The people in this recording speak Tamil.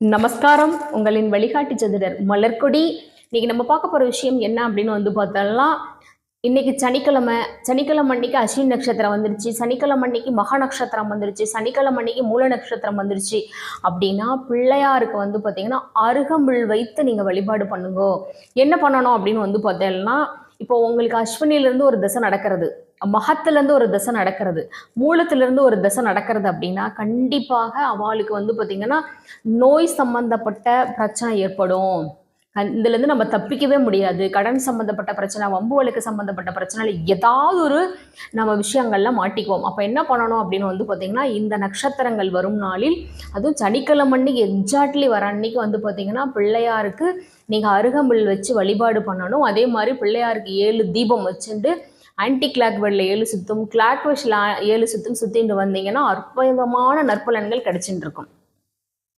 நமஸ்காரம். உங்களின் வழிகாட்டி சதுரர் மலர்கொடி. இன்னைக்கு நம்ம பார்க்க போகிற விஷயம் என்ன அப்படின்னு வந்து பார்த்தோம்னா இன்னைக்கு சனிக்கிழமை சனிக்கிழமை அன்னைக்கு அஸ்வின் நட்சத்திரம் வந்துருச்சு. சனிக்கிழமை அன்னைக்கு மகா நட்சத்திரம் வந்துருச்சு. சனிக்கிழமை அன்னைக்கு மூல நட்சத்திரம் வந்துருச்சு. அப்படின்னா பிள்ளையாருக்கு வந்து பார்த்தீங்கன்னா அருகம்புல் வைத்து நீங்கள் வழிபாடு பண்ணுங்க. என்ன பண்ணணும் அப்படின்னு வந்து பார்த்தோம்னா இப்போ உங்களுக்கு அஸ்வினிலேருந்து ஒரு திசை நடக்கிறது. மகத்துலேருந்து ஒரு திசை நடக்கிறது மூலத்திலேருந்து ஒரு திசை நடக்கிறது அப்படின்னா கண்டிப்பாக அவளுக்கு வந்து பார்த்திங்கன்னா நோய் சம்மந்தப்பட்ட பிரச்சனை ஏற்படும். இதுலேருந்து நம்ம தப்பிக்கவே முடியாது. கடன் சம்மந்தப்பட்ட பிரச்சனை வம்பு வழக்கு சம்மந்தப்பட்ட பிரச்சனை ஏதாவது ஒரு நம்ம விஷயங்கள்ல மாட்டிக்குவோம். அப்போ என்ன பண்ணணும் அப்படின்னு வந்து பார்த்திங்கன்னா இந்த நட்சத்திரங்கள் வரும் நாளில் அதுவும் சனிக்கிழமை அன்னைக்கு எக்ஸாக்ட்லி வர அன்னைக்கு வந்து பார்த்திங்கன்னா பிள்ளையாருக்கு நீங்கள் அருகம்பில் வச்சு வழிபாடு பண்ணணும். அதே மாதிரி பிள்ளையாருக்கு ஏழு தீபம் வச்சுட்டு ஆன்டி கிளாக் வேர்டில் ஏழு சுத்தும் கிளாக் ஏழு சுத்தும் சுற்றிட்டு வந்தீங்கன்னா அற்புதமான நற்பலன்கள் கிடைச்சிட்டு இருக்கும்.